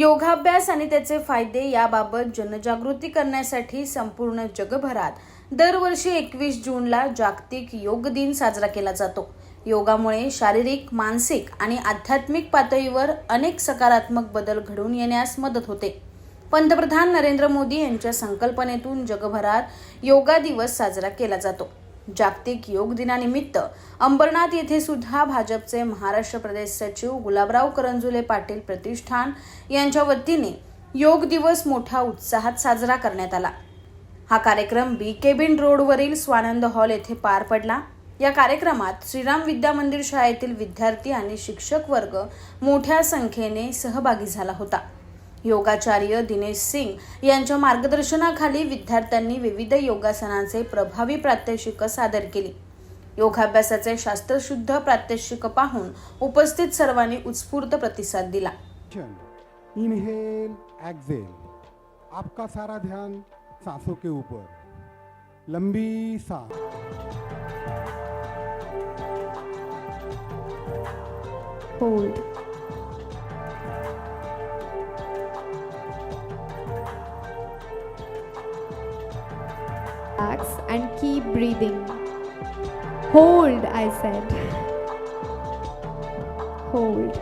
योगाभ्यास आणि त्याचे फायदे याबाबत जनजागृती करण्यासाठी संपूर्ण जगभरात दरवर्षी एकवीस जूनला जागतिक योग दिन साजरा केला जातो. योगामुळे शारीरिक मानसिक आणि आध्यात्मिक पातळीवर अनेक सकारात्मक बदल घडून येण्यास मदत होते. पंतप्रधान नरेंद्र मोदी यांच्या संकल्पनेतून जगभरात योगा दिवस साजरा केला जातो. जागतिक योग दिनानिमित्त अंबरनाथ येथे सुद्धा भाजपचे महाराष्ट्र प्रदेश सचिव गुलाबराव करंजुले पाटील प्रतिष्ठान यांच्या वतीने योग दिवस मोठ्या उत्साहात साजरा करण्यात आला. हा कार्यक्रम बी केबिन रोडवरील स्वानंद हॉल येथे पार पडला. या कार्यक्रमात श्रीराम विद्या मंदिर शाळेतील विद्यार्थी आणि शिक्षक वर्ग मोठ्या संख्येने सहभागी झाला होता. योगाचार्य दिनेश सिंग यांच्या मार्गदर्शनाखाली विद्यार्थ्यांनी विविध योगासनांचे प्रभावी प्रात्यक्षिक सादर केली. योगाभ्यासाचे शास्त्रशुद्ध प्रात्यक्षिक पाहून उपस्थित सर्वांनी उत्स्फूर्त प्रतिसाद दिला. इनहेल एक्सेल आपका सारा ध्यान सांसों के ऊपर. लंबी सांस. Hold. Relax and keep breathing. Hold i said. Hold.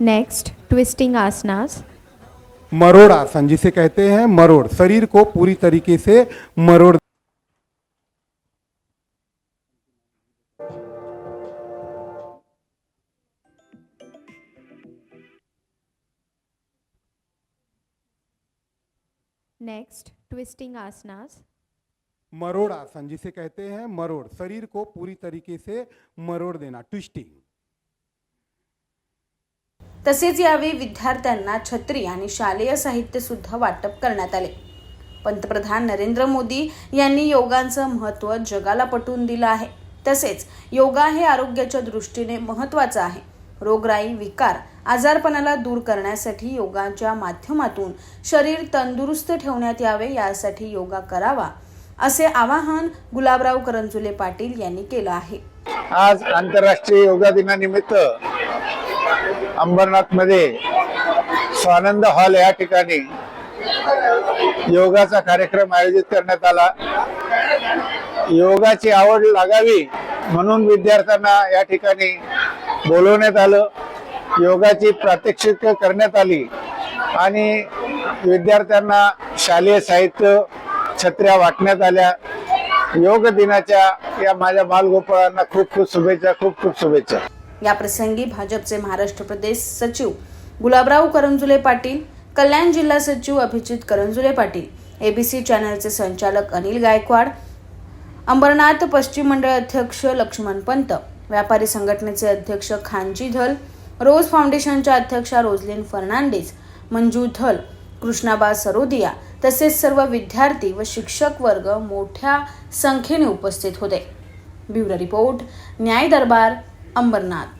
Next twisting asanas मरोड़ आसन जिसे कहते हैं मरोड़। शरीर को पूरी तरीके से मरोड़ नेक्स्ट ट्विस्टिंग आसनास मरोड़ आसन जिसे कहते हैं मरोड़। शरीर को पूरी तरीके से मरोड़ देना ट्विस्टिंग तसेच यावेळी विद्यार्थ्यांना छत्री आणि शालेय साहित्य सुद्धा वाटप करण्यात आले. पंतप्रधान नरेंद्र मोदी यांनी योगांचं महत्त्व जगाला पटवून दिलं आहे. तसेच योगा हे आरोग्याच्या दृष्टीने महत्त्वाचं आहे. रोगराई विकार आजारपणाला दूर करण्यासाठी योगाच्या माध्यमातून शरीर तंदुरुस्त ठेवण्यात यावे यासाठी योगा करावा असे आवाहन गुलाबराव करंजुले पाटील यांनी केलं आहे. आज आंतरराष्ट्रीय योगा दिनानिमित्त अंबरनाथमध्ये स्वानंद हॉल या ठिकाणी योगाचा कार्यक्रम आयोजित करण्यात आला. योगाची आवड लागावी म्हणून विद्यार्थ्यांना या ठिकाणी बोलवण्यात आलं. योगाची प्रात्यक्षिक करण्यात आली आणि विद्यार्थ्यांना शालेय साहित्य छत्र्या वाटण्यात आल्या. योग दिनाच्या या माझ्या बालगोपाळांना खूप खूप शुभेच्छा खूप खूप शुभेच्छा. या प्रसंगी भाजपचे महाराष्ट्र प्रदेश सचिव गुलाबराव करंजुले पाटील कल्याण जिल्हा सचिव अभिजित करंजुले पाटील एबीसी चॅनलचे संचालक अनिल गायकवाड अंबरनाथ पश्चिम मंडळ अध्यक्ष लक्ष्मण पंत व्यापारी संघटनेचे अध्यक्ष खानजी धल रोज फाउंडेशनच्या अध्यक्षा रोजलिन फर्नांडिस मंजू धल कृष्णाबा सरोदिया तसेच सर्व विद्यार्थी व शिक्षक वर्ग मोठ्या संख्येने उपस्थित होते. ब्युरो रिपोर्ट न्याय दरबार अंबरनाथ.